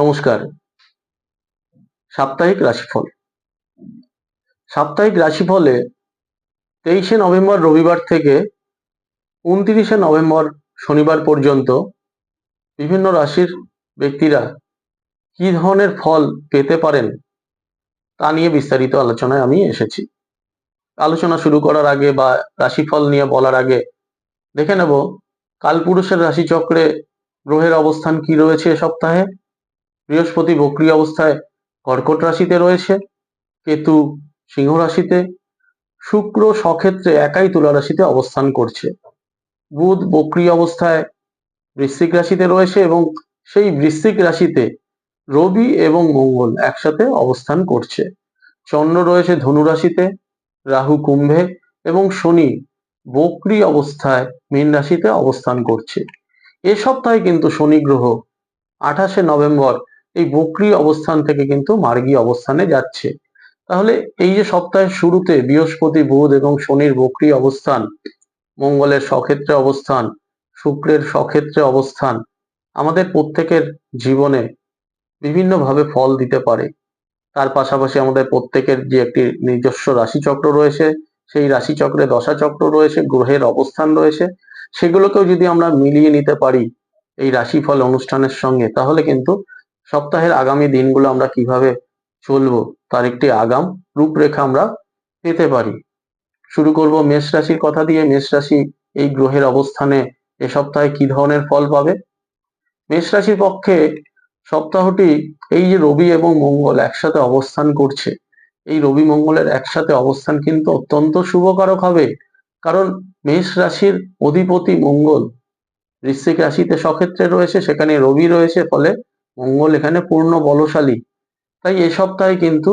নমস্কার। সাপ্তাহিক রাশিফল। সাপ্তাহিক রাশিফলে তেইশে নভেম্বর রবিবার থেকে উনত্রিশে নভেম্বর শনিবার পর্যন্ত বিভিন্ন রাশির ব্যক্তিরা কি ধরনের ফল পেতে পারেন তা নিয়ে বিস্তারিত আলোচনায় আমি এসেছি। আলোচনা শুরু করার আগে বা রাশিফল নিয়ে বলার আগে দেখে নেব, কালপুরুষের রাশিচক্রে গ্রহের অবস্থান কি রয়েছে এ সপ্তাহে? বৃহস্পতি বক্রী অবস্থায় কর্কট রাশিতে রয়েছে, কেতু সিংহ রাশিতে, শুক্র সক্ষেত্রে একাই তুলা রাশিতে অবস্থান করছে। বুধ বক্রী অবস্থায় বৃশ্চিক রাশিতে রয়েছে এবং সেই বৃশ্চিক রাশিতে রবি এবং মঙ্গল একসাথে অবস্থান করছে। চন্দ্র রয়েছে ধনু রাশিতে, রাহু কুম্ভে এবং শনি বক্রী অবস্থায় মীন রাশিতে অবস্থান করছে। এ সপ্তাহে কিন্তু শনি গ্রহ আঠাশে নভেম্বর এই বক্রি অবস্থান থেকে কিন্তু মার্গী অবস্থানে যাচ্ছে। তাহলে এই যে সপ্তাহের শুরুতে বৃহস্পতি, বুধ এবং শনির বক্রি অবস্থান, মঙ্গলের সক্ষেত্রে অবস্থান, শুক্রের সক্ষেত্রে অবস্থান, আমাদের প্রত্যেকের জীবনে বিভিন্নভাবে ফল দিতে পারে। তার পাশাপাশি আমাদের প্রত্যেকের যে একটি নিজস্ব রাশিচক্র রয়েছে, সেই রাশিচক্রে দশাচক্র রয়েছে, গ্রহের অবস্থান রয়েছে, সেগুলোকেও যদি আমরা মিলিয়ে নিতে পারি এই রাশিফল অনুষ্ঠানের সঙ্গে, তাহলে কিন্তু সপ্তাহের আগামী দিনগুলো আমরা কীভাবে চলবো, তার একটি আগাম রূপরেখা আমরা পেতে পারি। শুরু করব মেষ রাশির কথা দিয়ে। মেষ রাশি এই গ্রহের অবস্থানে এ সপ্তাহে কি ধরনের ফল পাবে? মেষ রাশির পক্ষে সপ্তাহটি এই যে রবি এবং মঙ্গল একসাথে অবস্থান করছে, এই রবি মঙ্গলের একসাথে অবস্থান কিন্তু অত্যন্ত শুভকারক হবে। কারণ মেষ রাশির অধিপতি মঙ্গল বৃশ্চিক রাশিতে সক্ষেত্রে রয়েছে, সেখানে রবি রয়েছে, ফলে মঙ্গল এখানে পূর্ণ বলশালী। তাই এ সপ্তাহে কিন্তু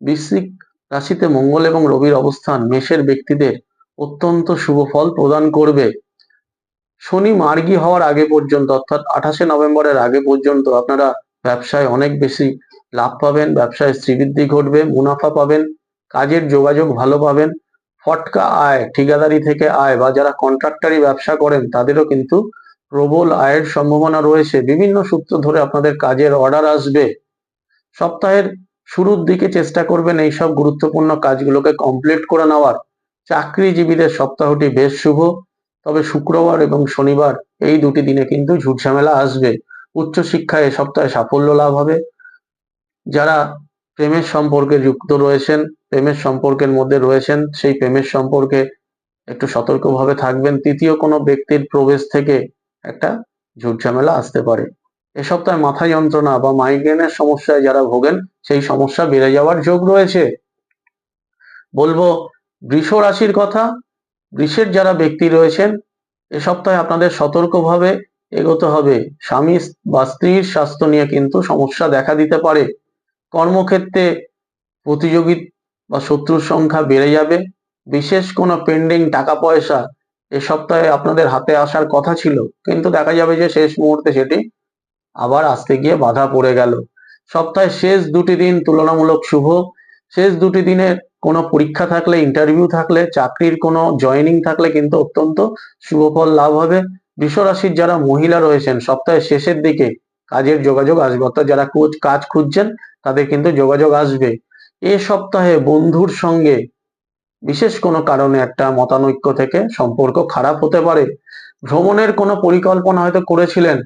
বৃশ্চিক রাশিতে মঙ্গল এবং রবির অবস্থান মেষের ব্যক্তিদের অত্যন্ত শুভ ফল প্রদান করবে। শনি মার্গী হওয়ার আগে পর্যন্ত, অর্থাৎ আঠাশে নভেম্বরের আগে পর্যন্ত আপনারা ব্যবসায় অনেক বেশি লাভ পাবেন, ব্যবসায় শ্রীবৃদ্ধি ঘটবে, মুনাফা পাবেন, কাজের যোগাযোগ ভালো পাবেন, ফটকা আয়, ঠিকাদারি থেকে আয় বা যারা কন্ট্রাক্টারি ব্যবসা করেন, তাদেরও কিন্তু প্রবল আয়ের সম্ভাবনা রয়েছে। বিভিন্ন সূত্র ধরে আপনাদের কাজের অর্ডার আসবে। সপ্তাহের শুরুর দিকে চেষ্টা করবেন এই সব গুরুত্বপূর্ণ কাজগুলোকে কমপ্লিট করে নেওয়ার। চাকরিজীবীদের সপ্তাহটি বেশ শুভ। তবে শুক্রবার এবং শনিবার এই দুটি দিনে কিন্তু ঝুটঝামেলা আসবে। উচ্চশিক্ষায় এ সপ্তাহে সাফল্য লাভ হবে। যারা প্রেমের সম্পর্কে যুক্ত রয়েছেন, প্রেমের সম্পর্কের মধ্যে রয়েছেন, সেই প্রেমের সম্পর্কে একটু সতর্কভাবে থাকবেন। তৃতীয় কোনো ব্যক্তির প্রবেশ থেকে একটা ঝুটঝামেলা আসতে পারে। এ সপ্তাহে মাথা যন্ত্রণা বা মাইগ্রেনের সমস্যায় যারা ভোগেন, সেই সমস্যা বেড়ে যাওয়ার যোগ রয়েছে। বলব, বৃষ রাশির কথা, বৃষের যারা ব্যক্তি রয়েছেন, এ সপ্তাহে আপনাদের সতর্কভাবে এগোতে হবে। স্বামী বা স্ত্রীর স্বাস্থ্য নিয়ে কিন্তু সমস্যা দেখা দিতে পারে। কর্মক্ষেত্রে প্রতিযোগী বা শত্রুর সংখ্যা বেড়ে যাবে। বিশেষ কোনো পেন্ডিং টাকা পয়সা এ সপ্তাহে আপনাদের হাতে আসার কথা ছিল, কিন্তু দেখা যাবে যে শেষ মুহূর্তে সেটি আবার আসতে গিয়ে বাধা পড়ে গেল। সপ্তাহের শেষ দুটি দিন তুলনামূলক শুভ। শেষ দুটি দিনের কোনো পরীক্ষা থাকলে ইন্টারভিউ থাকলে, চাকরির কোনো জয়েনিং থাকলে কিন্তু অত্যন্ত শুভ ফল লাভ হবে। বিশ্বরাশির যারা মহিলা রয়েছেন, সপ্তাহের শেষের দিকে কাজের যোগাযোগ আসবে, অর্থাৎ যারা কাজ খুঁজছেন, তাদের কিন্তু যোগাযোগ আসবে। এ সপ্তাহে বন্ধুর সঙ্গে বিশেষ কোনো কারণে একটা মতানৈক্য থেকে সম্পর্ক খারাপ হতে পারে। ভ্রমণের কোনো পরিকল্পনা হয়তো করেছিলেন।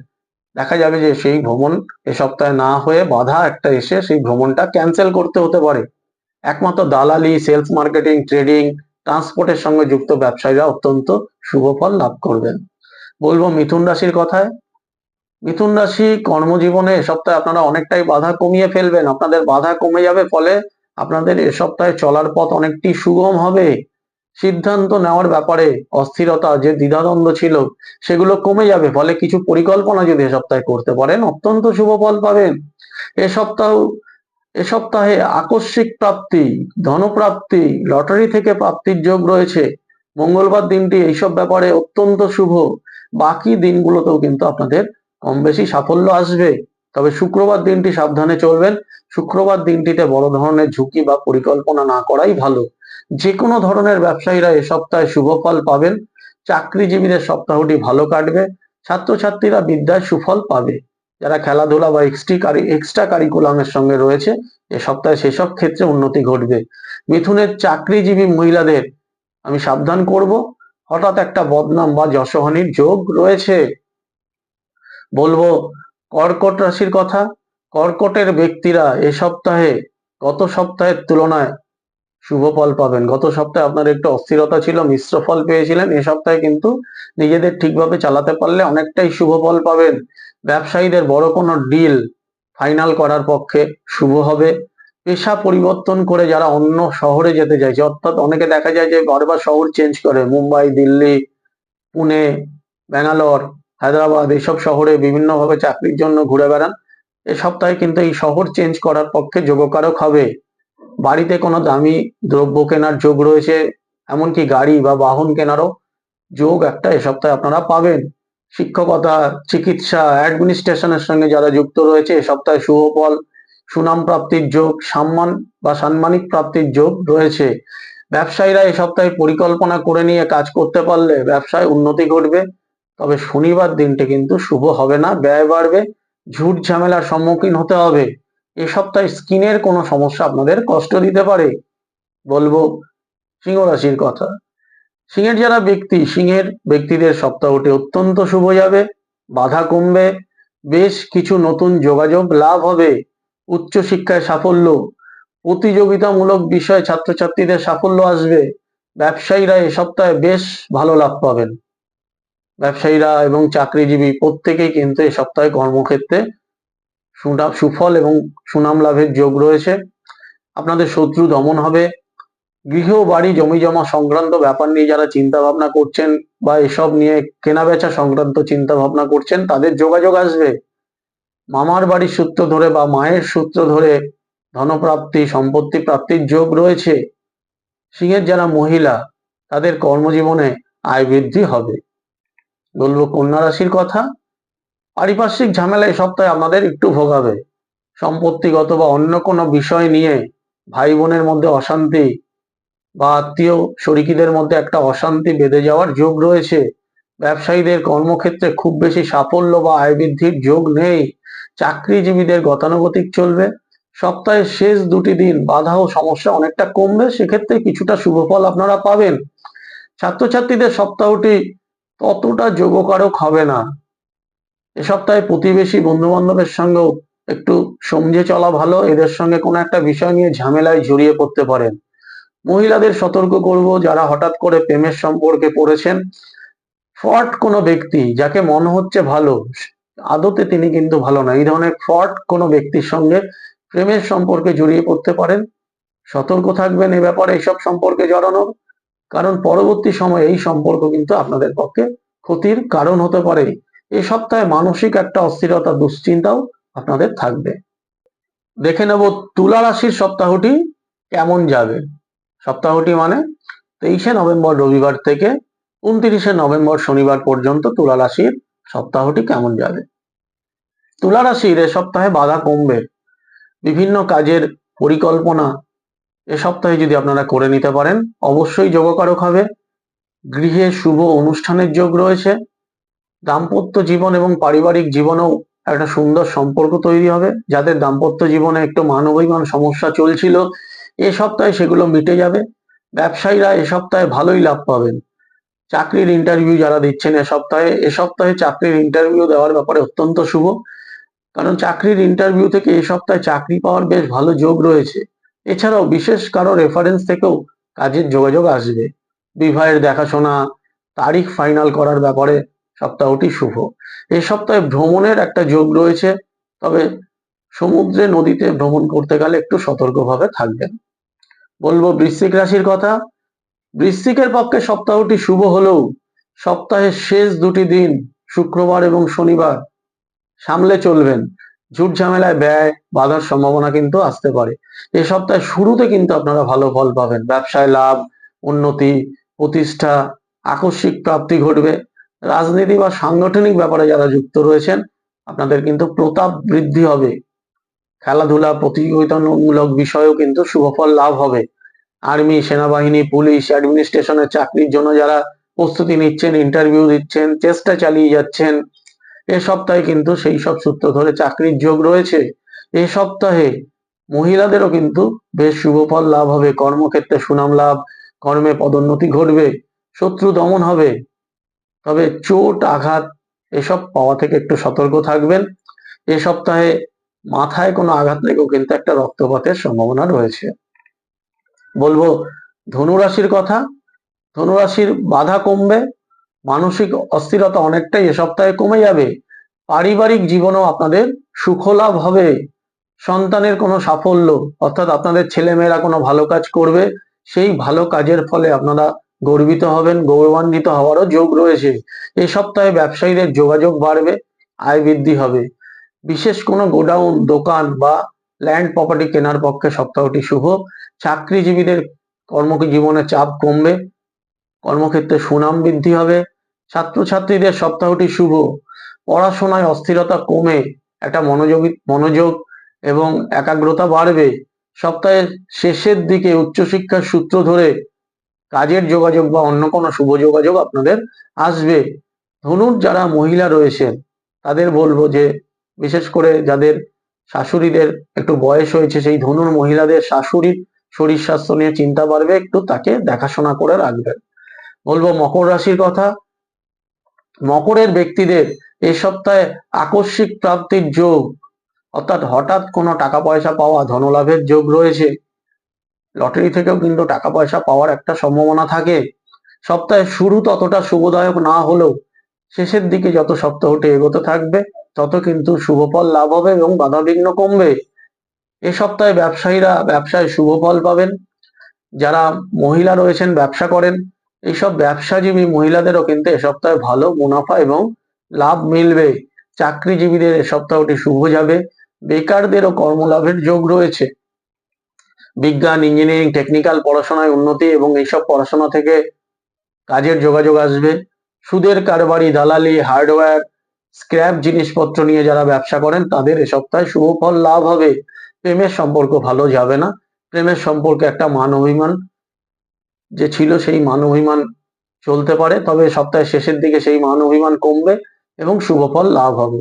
দেখা যাবে যে সেই ভ্রমণ এ সপ্তাহে না হয়ে বাধা একটা এসে সেই ভ্রমণটা ক্যান্সেল করতে হতে পারে। একমাত্র দালালি সেলস মার্কেটিং ট্রেডিং ট্রান্সপোর্টের সঙ্গে যুক্ত ব্যবসায়ীরা অত্যন্ত শুভ ফল লাভ করবেন। বলব মিথুন রাশির কথায়, মিথুন রাশি কর্মজীবনে এ সপ্তাহে আপনারা অনেকটাই বাধা কমিয়ে ফেলবেন। আপনাদের বাধা কমে যাবে ফলে আপনাদের এ সপ্তাহে চলার পথ অনেকটি সুগম হবে। সিদ্ধান্ত নেওয়ার ব্যাপারে অস্থিরতা, যে দ্বিধাদ্বন্দ্ব ছিল, সেগুলো কমে যাবে। ফলে কিছু পরিকল্পনা যদি এ সপ্তাহে করতে পারেন, অত্যন্ত শুভ ফল পাবেন। এ সপ্তাহ, এ সপ্তাহে আকস্মিক প্রাপ্তি, ধনপ্রাপ্তি, লটারি থেকে প্রাপ্তির যোগ রয়েছে। মঙ্গলবার দিনটি এইসব ব্যাপারে অত্যন্ত শুভ। বাকি দিনগুলোতেও কিন্তু আপনাদের কম বেশি সাফল্য আসবে। তবে শুক্রবার দিনটি সাবধানে চলবেন। শুক্রবার দিনটিতে বড় ধরনের ঝুঁকি বা পরিকল্পনা না করাই ভালো। যে কোনো ধরনের ব্যবসায়ীরা এ সপ্তাহে শুভ ফল পাবেন। চাকরিজীবীদের সপ্তাহটি ভালো কাটবে। ছাত্রছাত্রীরা বিদ্যায় সুফল পাবে। যারা খেলাধুলা বা এক্সট্রি এক্সট্রা কারিকুলামের সঙ্গে রয়েছে, এ সপ্তাহে সেসব ক্ষেত্রে উন্নতি ঘটবে। মিথুনের চাকরিজীবী মহিলাদের আমি সাবধান করব। হঠাৎ একটা বদনাম বা যশহানির যোগ রয়েছে। বলব কর্কট রাশির কথা, কর্কটের ব্যক্তিরা এ সপ্তাহে, গত সপ্তাহের তুলনায় শুভ ফল পাবেন। গত সপ্তাহে আপনার একটু অস্থিরতা ছিল, মিশ্র ফল পেয়েছিলেন, এ সপ্তাহে কিন্তু নিজেদের ঠিকভাবে চালাতে পারলে অনেকটাই শুভ ফল পাবেন। ব্যবসায়ীদের বড় কোনো ডিল ফাইনাল করার পক্ষে শুভ হবে। পেশা পরিবর্তন করে যারা অন্য শহরে যেতে চাইছে, অর্থাৎ অনেকে দেখা যায় যে বারবার শহর চেঞ্জ করে, মুম্বাই, দিল্লি, পুনে, ব্যাঙ্গালোর হায়দ্রাবাদ, এইসব শহরে বিভিন্নভাবে চাকরির জন্য ঘুরে বেড়ান। এ সপ্তাহে কিন্তু এই শহর চেঞ্জ করার পক্ষে যোগকারক হবে। বাড়িতে কোনো দামি দ্রব্য কেনার যোগ রয়েছে, এমনকি গাড়ি বা বাহন কেনারও যোগ একটা এ সপ্তাহে আপনারা পাবেন। শিক্ষকতা, চিকিৎসা অ্যাডমিনিস্ট্রেশনের সঙ্গে যারা যুক্ত রয়েছে, এ সপ্তাহে শুভ ফল সুনাম প্রাপ্তির যোগ, সম্মান বা সাম্মানিক প্রাপ্তির যোগ রয়েছে। ব্যবসায়ীরা এ সপ্তাহে পরিকল্পনা করে নিয়ে কাজ করতে পারলে ব্যবসায় উন্নতি ঘটবে। তবে শনিবার দিনটা কিন্তু শুভ হবে না, ব্যয় বাড়বে, ঝুট ঝামেলার সম্মুখীন হতে হবে। এ সপ্তাহে স্কিনের কোনো সমস্যা আপনাদের কষ্ট দিতে পারে, বলব সিংহ রাশির কথা। সিংহের যারা ব্যক্তি, সিংহের ব্যক্তিদের সপ্তাহটি অত্যন্ত শুভ যাবে, বাধা কমবে, বেশ কিছু নতুন যোগাযোগ লাভ হবে, উচ্চ শিক্ষায় সাফল্য, প্রতিযোগিতামূলক বিষয়ে ছাত্রছাত্রীদের সাফল্য আসবে, ব্যবসায়ীরা এ সপ্তাহে বেশ ভালো লাভ পাবেন। ব্যবসায়ীরা এবং চাকরিজীবী প্রত্যেকেই কিন্তু এ সপ্তাহে কর্মক্ষেত্রে সুনাম সুফল এবং সুনাম লাভের যোগ রয়েছে। আপনাদের শত্রু দমন হবে। গৃহ বাড়ি জমি জমা সংক্রান্ত ব্যাপার নিয়ে যারা চিন্তা ভাবনা করছেন বা এসব নিয়ে কেনা বেচা সংক্রান্ত চিন্তা ভাবনা করছেন, তাদের যোগাযোগ আসবে। মামার বাড়ির সূত্র ধরে বা মায়ের সূত্র ধরে ধনপ্রাপ্তি, সম্পত্তি প্রাপ্তির যোগ রয়েছে। সিংহের যারা মহিলা, তাদের কর্মজীবনে আয় বৃদ্ধি হবে। বলব কন্যা রাশির কথা। পারিপার্শ্বিক ঝামেলা এই সপ্তাহে আপনাদের একটু ভোগাবে সম্পত্তিগত বা অন্য কোনো বিষয় নিয়ে ভাই বোনের মধ্যে অশান্তি বা আত্মীয় শরিকিদের মধ্যে একটা অশান্তি বেঁধে যাওয়ার যোগ রয়েছে। ব্যবসায়ীদের কর্মক্ষেত্রে খুব বেশি সাফল্য বা আয় বৃদ্ধির যোগ নেই। চাকরিজীবীদের গতানুগতিক চলবে। সপ্তাহের শেষ দুটি দিন বাধা ও সমস্যা অনেকটা কমবে। সেক্ষেত্রে কিছুটা শুভ ফল আপনারা পাবেন। ছাত্রছাত্রীদের সপ্তাহটি ততটা যোগকারক হবে না। এ সপ্তাহে প্রতিবেশী বন্ধু বান্ধবের সঙ্গেও একটু সমঝে চলা ভালো, এদের সঙ্গে কোনো একটা বিষয় নিয়ে ঝামেলায় জড়িয়ে পড়তে পারেন। মহিলাদের সতর্ক করব, যারা হঠাৎ করে প্রেমের সম্পর্কে পড়েছেন। ফট কোনো ব্যক্তি যাকে মনে হচ্ছে ভালো, আদতে তিনি কিন্তু ভালো না। এই ধরনের ফট কোনো ব্যক্তির সঙ্গে প্রেমের সম্পর্কে জড়িয়ে পড়তে পারেন। সতর্ক থাকবেন এ ব্যাপারে, এসব সম্পর্কে জড়ানোর কারণ পরবর্তী সময়ে এই সম্পর্ক কিন্তু আপনাদের পক্ষে ক্ষতির কারণ হতে পারে। এ সপ্তাহে মানসিক একটা অস্থিরতা, দুশ্চিন্তাও আপনাদের থাকবে। দেখে নেব তুলা রাশির সপ্তাহটি কেমন যাবে। সপ্তাহটি মানে তেইশে নভেম্বর রবিবার থেকে উনত্রিশে নভেম্বর শনিবার পর্যন্ত তুলা রাশির সপ্তাহটি কেমন যাবে। তুলা রাশির এ সপ্তাহে বাধা কমবে। বিভিন্ন কাজের পরিকল্পনা এ সপ্তাহে যদি আপনারা করে নিতে পারেন, অবশ্যই যোগকারক হবে। গৃহে শুভ অনুষ্ঠানের যোগ রয়েছে। দাম্পত্য জীবন এবং পারিবারিক জীবনেও একটা সুন্দর সম্পর্ক তৈরি হবে। যাদের দাম্পত্য জীবনে একটু মানবিমান সমস্যা চলছিল, এ সপ্তাহে সেগুলো মিটে যাবে। ব্যবসায়ীরা এ সপ্তাহে ভালোই লাভ পাবেন। চাকরির ইন্টারভিউ যারা দিচ্ছেন এ সপ্তাহে এ সপ্তাহে চাকরির ইন্টারভিউ দেওয়ার ব্যাপারে অত্যন্ত শুভ। কারণ চাকরির ইন্টারভিউ থেকে এ সপ্তাহে চাকরি পাওয়ার বেশ ভালো যোগ রয়েছে। এছাড়াও বিশেষ কারও রেফারেন্স থেকেও কাজের যোগাযোগ আসবে। বিবাহের দেখাশোনা, তারিখ ফাইনাল করার ব্যাপারে সপ্তাহটি শুভ। এই সপ্তাহে ভ্রমণের একটা যোগ রয়েছে, তবে সমুদ্রে নদীতে ভ্রমণ করতে গেলে একটু সতর্কভাবে থাকবেন। বলব বৃশ্চিক রাশির কথা, বৃশ্চিকের পক্ষে সপ্তাহটি শুভ হলেও সপ্তাহের শেষ দুটি দিন শুক্রবার এবং শনিবার সামলে চলবেন। ঝুট ঝামেলায় ব্যয়, বাধার সম্ভাবনা কিন্তু আসতে পারে। এ সপ্তাহে শুরুতে কিন্তু আপনারা ভালো ফল পাবেন। ব্যবসায় লাভ, উন্নতি, প্রতিষ্ঠা, আকস্মিক প্রাপ্তি ঘটবে। রাজনীতি বা সাংগঠনিক ব্যাপারে যারা যুক্ত রয়েছেন, আপনাদের কিন্তু প্রতাপ বৃদ্ধি হবে। খেলাধুলা, প্রতিযোগিতামূলক বিষয়েও কিন্তু শুভফল লাভ হবে। আর্মি, সেনাবাহিনী, পুলিশ, অ্যাডমিনিস্ট্রেশনের চাকরির জন্য যারা প্রস্তুতি নিচ্ছেন, ইন্টারভিউ দিচ্ছেন, চেষ্টা চালিয়ে যাচ্ছেন এ সপ্তাহে কিন্তু সেই সব সূত্র ধরে চাকরির যোগ রয়েছে। এ সপ্তাহে মহিলাদেরও কিন্তু বেশ শুভ ফল লাভ হবে। কর্মক্ষেত্রে সুনাম লাভ, কর্মে পদোন্নতি ঘটবে, শত্রু দমন হবে। তবে চোট আঘাত এসব পাওয়া থেকে একটু সতর্ক থাকবেন। এ সপ্তাহে মাথায় কোনো আঘাত লেগেও কিন্তু একটা রক্তপাতের সম্ভাবনা রয়েছে। বলব, ধনুরাশির কথা, ধনুরাশির বাধা কমবে মানসিক অস্থিরতা অনেকটাই এ সপ্তাহে কমে যাবে। পারিবারিক জীবনও আপনাদের সুখলাভ হবে। সন্তানের কোনো সাফল্য, অর্থাৎ আপনাদের ছেলেমেয়েরা কোনো ভালো কাজ করবে, সেই ভালো কাজের ফলে আপনারা গর্বিত হবেন, গৌরবান্বিত হওয়ারও যোগ রয়েছে। এই সপ্তাহে ব্যবসায়ীদের যোগাযোগ বাড়বে, আয় বৃদ্ধি হবে। বিশেষ কোনো গোডাউন, দোকান বা ল্যান্ড প্রপার্টি কেনার পক্ষে সপ্তাহটি শুভ। চাকরিজীবীদের কর্মজীবনে চাপ কমবে, কর্মক্ষেত্রে সুনাম বৃদ্ধি হবে। ছাত্রছাত্রীদের সপ্তাহটি শুভ। পড়াশোনায় অস্থিরতা কমে একটা মনোযোগী, মনোযোগ এবং একাগ্রতা বাড়বে। সপ্তাহের শেষের দিকে উচ্চশিক্ষার সূত্র ধরে কাজের যোগাযোগ বা অন্য কোনো শুভ যোগাযোগ আপনাদের আসবে। ধনুর যারা মহিলা রয়েছেন, তাদের বলব যে, বিশেষ করে যাদের শাশুড়িদের একটু বয়স হয়েছে, সেই ধনুর মহিলাদের শাশুড়ির শরীর স্বাস্থ্য নিয়ে চিন্তা বাড়বে, একটু তাকে দেখাশোনা করে রাখবেন। বলব মকর রাশির কথা মকরের ব্যক্তিদের এই সপ্তাহে আকস্মিক প্রাপ্তির যোগ, অর্থাৎ হঠাৎ কোনো টাকা পয়সা পাওয়া ধনলাভের যোগ রয়েছে। লটারি থেকেও কিন্তু টাকা পয়সা পাওয়ার একটা সম্ভাবনা থাকে। সপ্তাহের শুরু ততটা শুভদায়ক না হলেও শেষের দিকে যত সপ্তাহটি এগোতে থাকবে, তত কিন্তু শুভ ফল লাভ হবে এবং বাধাবিঘ্ন কমবে। এ সপ্তাহে ব্যবসায়ীরা, ব্যবসায় শুভ ফল পাবেন। যারা মহিলা রয়েছেন, ব্যবসা করেন এইসব ব্যবসাজীবী মহিলাদেরও কিন্তু এ সপ্তাহে ভালো মুনাফা এবং লাভ মিলবে। চাকরিজীবীদের এ সপ্তাহটি শুভ যাবে। বেকারদেরও কর্মলাভের যোগ রয়েছে। বিজ্ঞান, ইঞ্জিনিয়ারিং, টেকনিক্যাল পড়াশোনায় উন্নতি এবং এইসব পড়াশোনা থেকে কাজের যোগাযোগ আসবে। সুদের কারবারি, দালালি, হার্ডওয়্যার, স্ক্র্যাপ জিনিসপত্র নিয়ে যারা ব্যবসা করেন, তাদের এ সপ্তাহে শুভ ফল লাভ হবে। প্রেমের সম্পর্ক ভালো যাবে না। প্রেমের সম্পর্কে একটা মান অভিমান। যে ছিল সেই মান অভিমান চলতে পারে, তবে সপ্তাহের শেষের দিকে সেই মান অভিমান কমবে এবং শুভ ফল লাভ হবে।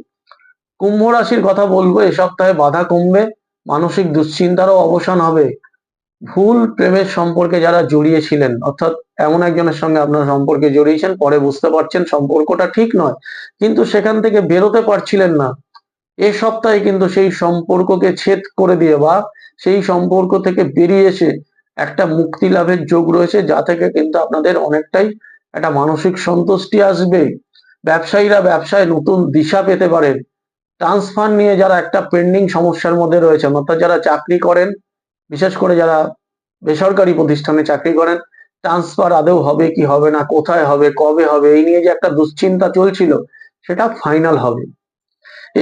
কুম্ভ রাশির কথা বলব, এ সপ্তাহে বাধা কমবে, মানসিক দুশ্চিন্তারও অবসান হবে। ভুল প্রেমের সম্পর্কে যারা জড়িয়েছিলেন, অর্থাৎ এমন একজনের সঙ্গে আপনার সম্পর্কে জড়িয়েছেন, পরে বুঝতে পারছেন সম্পর্কটা ঠিক নয়, কিন্তু সেখান থেকে বেরোতে পারছিলেন না। এ সপ্তাহে কিন্তু সেই সম্পর্ককে ছেদ করে দিয়ে বা সেই সম্পর্ক থেকে বেরিয়ে এসে একটা মুক্তি লাভের যোগ রয়েছে, যা থেকে কিন্তু আপনাদের অনেকটাই একটা মানসিক সন্তুষ্টি আসবে। ব্যবসায়ীরা ব্যবসায় নতুন দিশা পেতে পারেন ট্রান্সফার নিয়ে যারা একটা পেন্ডিং সমস্যার মধ্যে রয়েছেন অর্থাৎ যারা চাকরি করেন, বিশেষ করে যারা বেসরকারি প্রতিষ্ঠানে চাকরি করেন ট্রান্সফার আদৌ হবে কি হবে না, কোথায় হবে, কবে হবে, এই নিয়ে যে একটা দুশ্চিন্তা চলছিল, সেটা ফাইনাল হবে।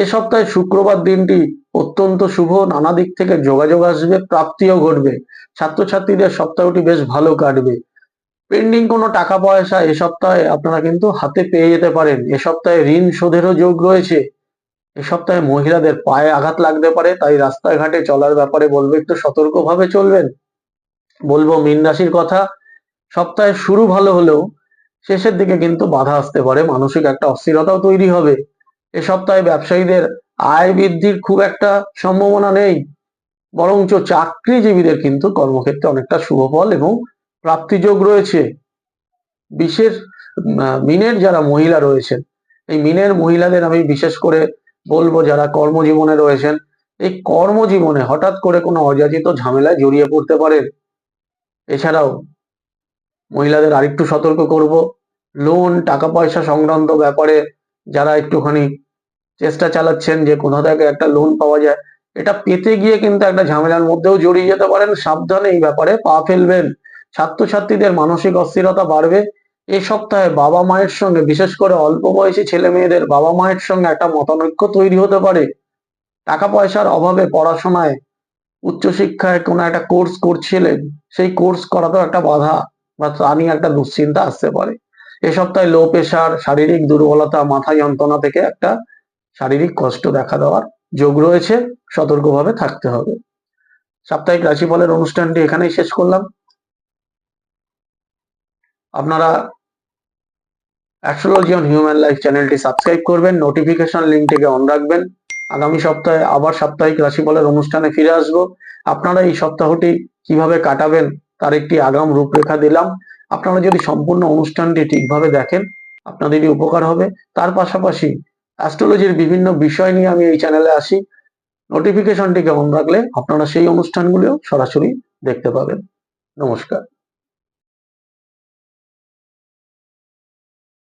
এ সপ্তাহে শুক্রবার দিনটি অত্যন্ত শুভ, নানা দিক থেকে যোগাযোগ আসবে, প্রাপ্তিও ঘটবে। ছাত্রছাত্রীদের সপ্তাহটি বেশ ভালো কাটবে। পেন্ডিং কোনো টাকা পয়সা এ সপ্তাহে আপনারা কিন্তু হাতে পেয়ে যেতে পারেন। এ সপ্তাহে ঋণ শোধেরও যোগ রয়েছে। এ সপ্তাহে মহিলাদের পায়ে আঘাত লাগতে পারে, তাই রাস্তাঘাটে চলার ব্যাপারে বলব, একটু সতর্কভাবে চলবেন। বলব, মীন রাশির কথা, সপ্তাহের শুরু ভালো হলেও শেষের দিকে কিন্তু বাধা আসতে পারে, মানসিক একটা অস্থিরতাও তৈরি হবে। এ সপ্তাহে ব্যবসায়ীদের আয় বৃদ্ধির খুব একটা সম্ভাবনা নেই। বরঞ্চ চাকরিজীবীদের কিন্তু কর্মক্ষেত্রে অনেকটা শুভ ফল এবং প্রাপ্তিযোগ রয়েছে। বিশেষ মিনের যারা মহিলা রয়েছেন, এই মিনের মহিলাদের আমি বিশেষ করে বলব যারা কর্মজীবনে রয়েছেন, এই কর্মজীবনে হঠাৎ করে কোনো অযাচিত ঝামেলায় জড়িয়ে পড়তে পারেন। এছাড়াও মহিলাদের আরেকটু সতর্ক করব। লোন, টাকা পয়সা সংক্রান্ত ব্যাপারে যারা একটুখানি চেষ্টা চালাচ্ছেন যে কোথা থেকে একটা লোন পাওয়া যায়। এটা পেতে গিয়ে কিন্তু একটা ঝামেলার মধ্যেও জড়িয়ে যেতে পারেন। সাবধানে এই ব্যাপারে পা ফেলবেন। ছাত্রছাত্রীদের মানসিক অস্থিরতা বাড়বে। এ সপ্তাহে বাবা মায়ের সঙ্গে, বিশেষ করে অল্প বয়সী ছেলে মেয়েদের বাবা মায়ের সঙ্গে একটা মতানৈক্য তৈরি হতে পারে। টাকা পয়সার অভাবে পড়াশোনায় উচ্চশিক্ষায় কোনো একটা কোর্স করছিলেন, সেই কোর্স করাতেও একটা বাধা বা তা নিয়ে একটা দুশ্চিন্তা আসতে পারে। এ সপ্তাহে লো প্রেশার শারীরিক দুর্বলতা, মাথা যন্ত্রণা থেকে একটা শারীরিক কষ্ট দেখা দেওয়ার যোগ রয়েছে, সতর্কভাবে থাকতে হবে। সাপ্তাহিক রাশিফলের অনুষ্ঠানটি এখানেই শেষ করলাম। আপনারা অ্যাস্ট্রোলজি অন হিউম্যান লাইফ চ্যানেলটি সাবস্ক্রাইব করবেন নোটিফিকেশন লিঙ্কটিকে অন রাখবেন। আগামী সপ্তাহে আবার সাপ্তাহিক রাশিফলের অনুষ্ঠানে ফিরে আসব। আপনারা এই সপ্তাহটি কীভাবে কাটাবেন তার একটি আগাম রূপরেখা দিলাম। আপনারা যদি সম্পূর্ণ অনুষ্ঠানটি ঠিকভাবে দেখেন, আপনাদেরই উপকার হবে। তার পাশাপাশি অ্যাস্ট্রোলজির বিভিন্ন বিষয় নিয়ে আমি এই চ্যানেলে আসি। নোটিফিকেশনটিকে কেমন রাখলে আপনারা সেই অনুষ্ঠানগুলিও সরাসরি দেখতে পাবেন। নমস্কার।